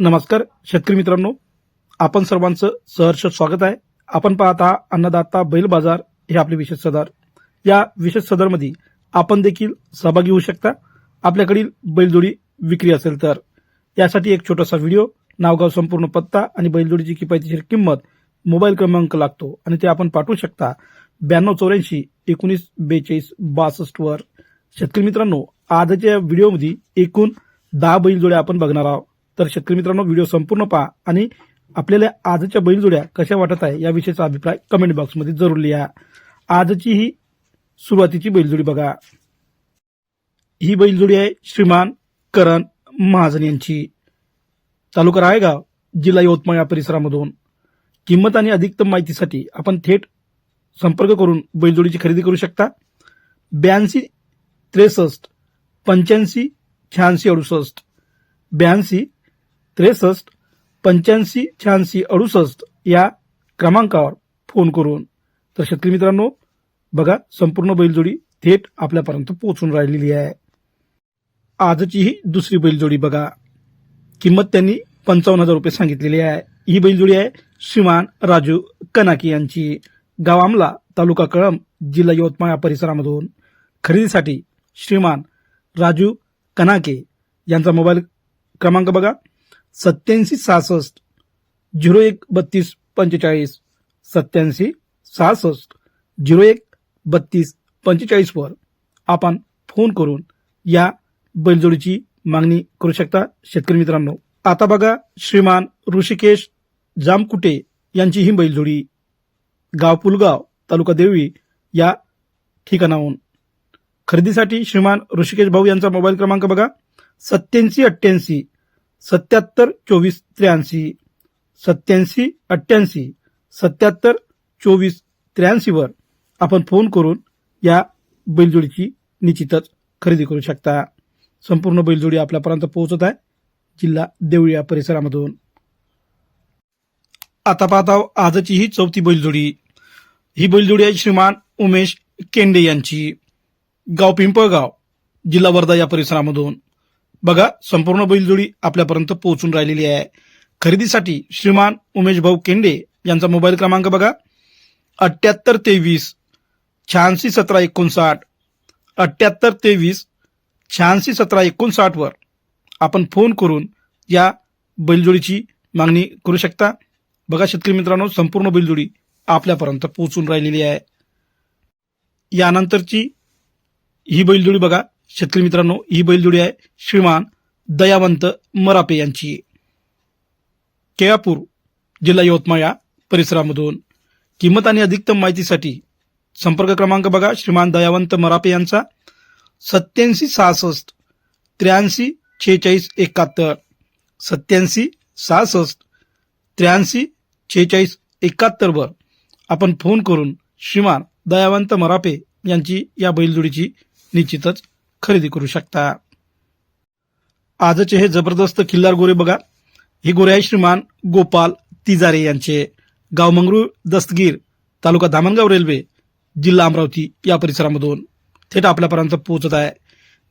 नमस्कार शेतकरी मित्रांनो. आपण सर्वांचं सहर्ष स्वागत आहे. आपण पाहत आहात अन्नदाता बैल बाजार हे आपले विशेष सदर. या विशेष सदरमध्ये आपण देखील सहभागी होऊ शकता. आपल्याकडील बैलजोडी विक्री असेल तर. यासाठी एक छोटासा व्हिडिओ नावगाव संपूर्ण पत्ता आणि बैलजोडीची किफायतशीर किंमत मोबाईल क्रमांक लागतो आणि ते आपण पाठवू शकता ब्याण्णव चौऱ्याऐंशी एकोणीस बेचाळीस बासष्ट वर. शेतकरी मित्रांनो आजच्या व्हिडिओमध्ये एकूण दहा बैलजोड्या आपण बघणार आहोत. तर शेतकरी मित्रांनो व्हिडिओ संपूर्ण पहा आणि आपल्याला आजच्या बैलजोड्या कशा वाटत आहे याविषयीचा अभिप्राय कमेंट बॉक्समध्ये जरूर लिहा. आजची ही सुरुवातीची बैलजोडी बघा. ही बैलजोडी आहे श्रीमान करण महाजन यांची. तालुका रायगाव जिल्हा यवतमाळ या परिसरामधून. किंमत आणि अधिकतम माहितीसाठी आपण थेट संपर्क करून बैलजोडीची खरेदी करू शकता. ब्याऐंशी त्रेसष्ट पंच्याऐंशी शहाऐंशी अडुसष्ट. ब्याऐंशी त्रेसष्ट पंच्याऐंशी शहाऐंशी अडुसष्ट या क्रमांकावर फोन करून. तर शेतकरी मित्रांनो बघा संपूर्ण बैलजोडी थेट आपल्यापर्यंत पोहोचून राहिलेली आहे. आजची ही दुसरी बैलजोडी बघा. किंमत त्यांनी पंचावन्न हजार रुपये सांगितलेली आहे. ही बैलजोडी आहे श्रीमान राजू कनाकी यांची. गाव आमला तालुका कळम जिल्हा यवतमाळ या परिसरामधून. खरेदीसाठी श्रीमान राजू कनाके यांचा मोबाईल क्रमांक बघा. सत्याऐंशी सहासष्ट झिरो एक बत्तीस पंचेचाळीस सत्याऐंशी सहासष्ट झिरो एक बत्तीस पंचेचाळीसवर आपण फोन करून या बैलजोडीची मागणी करू शकता शेतकरी मित्रांनो. आता बघा श्रीमान ऋषिकेश जामकुटे यांची ही बैलजोडी गाव पुलगाव तालुका देवी या ठिकाणाहून. खरेदीसाठी श्रीमान ऋषिकेश भाऊ यांचा मोबाईल क्रमांक बघा सत्याऐंशी अठ्ठ्याऐंशी सत्याहत्तर चोवीस त्र्याऐंशी सत्याऐंशी अठ्ठ्याऐंशी सत्याहत्तर चोवीस त्र्याऐंशीवर आपण फोन करून या बैलजोडीची निश्चितच खरेदी करू शकता. संपूर्ण बैलजोडी आपल्यापर्यंत पोहोचत आहे. जिल्हा देवळी या परिसरामधून. आता पाहता आजची ही चौथी बैलजोडी. ही बैलजोडी आहे श्रीमान उमेश केंडे यांची. गाव पिंपळगाव जिल्हा वर्धा या परिसरामधून. बघा संपूर्ण बैलजोडी आपल्यापर्यंत पोहोचून राहिलेली आहे. खरेदीसाठी श्रीमान उमेश भाऊ केंडे यांचा मोबाईल क्रमांक बघा. अठ्याहत्तर तेवीस शहाऐंशी सतरा एकोणसाठ. अठ्याहत्तर तेवीस शहाऐंशी सतरा एकोणसाठवर आपण फोन करून या बैलजोडीची मागणी करू शकता. बघा शेतकरी मित्रांनो संपूर्ण बैलजोडी आपल्यापर्यंत पोहोचून राहिलेली आहे. यानंतरची ही बैलजोडी बघा. शेतकरी मित्रांनो ही बैलजोडी आहे श्रीमान दयावंत मरापे यांची. केळापूर जिल्हा यवतमाळ या परिसरामधून. किंमत आणि अधिकतम माहितीसाठी संपर्क क्रमांक बघा श्रीमान दयावंत मरापे यांचा. सत्याऐंशी सहासष्ट त्र्याऐंशी छेचाळीस एकाहत्तर. सत्याऐंशी सहासष्ट त्र्याऐंशी छेचाळीस एकाहत्तरवर आपण फोन करून श्रीमान दयावंत मरापे यांची या बैलजोडीची निश्चितच खरेदी करू शकता. आजचे हे जबरदस्त खिल्लार गोरे बघा. हे गोरे आहे श्रीमान गोपाल तिजारे यांचे. गाव मंगरूळ दस्तगीर तालुका दामणगाव रेल्वे जिल्हा अमरावती या परिसरामधून. थेट आपल्यापर्यंत पोहोचत आहे.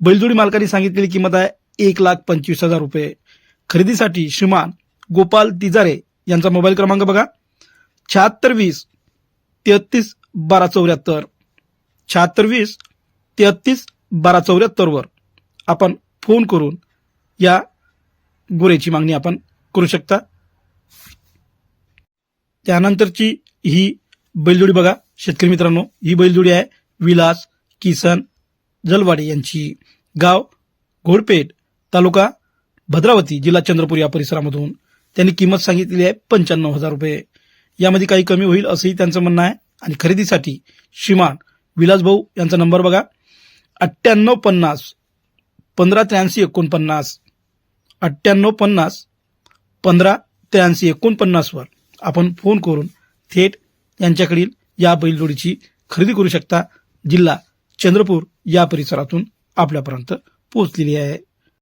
बैलजोडी मालकांनी सांगितलेली किंमत आहे एक लाख पंचवीस हजार रुपये. खरेदीसाठी श्रीमान गोपाल तिजारे यांचा मोबाईल क्रमांक बघा. शहात्तर वीस तेहत्तीस बारा चौऱ्याहत्तर. शहात्तर वीस तेहत्तीस बारा चौऱ्याहत्तरवर आपण फोन करून या गोऱ्याची मागणी आपण करू शकता. त्यानंतरची ही बैलजोडी बघा. शेतकरी मित्रांनो ही बैलजोडी आहे विलास किसन जलवाडे यांची. गाव घोडपेठ तालुका भद्रावती जिल्हा चंद्रपूर या परिसरामधून. त्यांनी किंमत सांगितलेली आहे पंच्याण्णव हजार रुपये. यामध्ये काही कमी होईल असंही त्यांचं म्हणणं आहे. आणि खरेदीसाठी श्रीमान विलास भाऊ यांचा नंबर बघा. अठ्ठ्याण्णव पन्नास पंधरा त्र्याऐंशी एकोणपन्नास अठ्ठ्याण्णव पन्नास पंधरा त्र्याऐंशी एकोणपन्नासवर आपण फोन करून थेट यांच्याकडील या बैलजोडीची खरेदी करू शकता. जिल्हा चंद्रपूर या परिसरातून आपल्यापर्यंत पोहोचलेली आहे.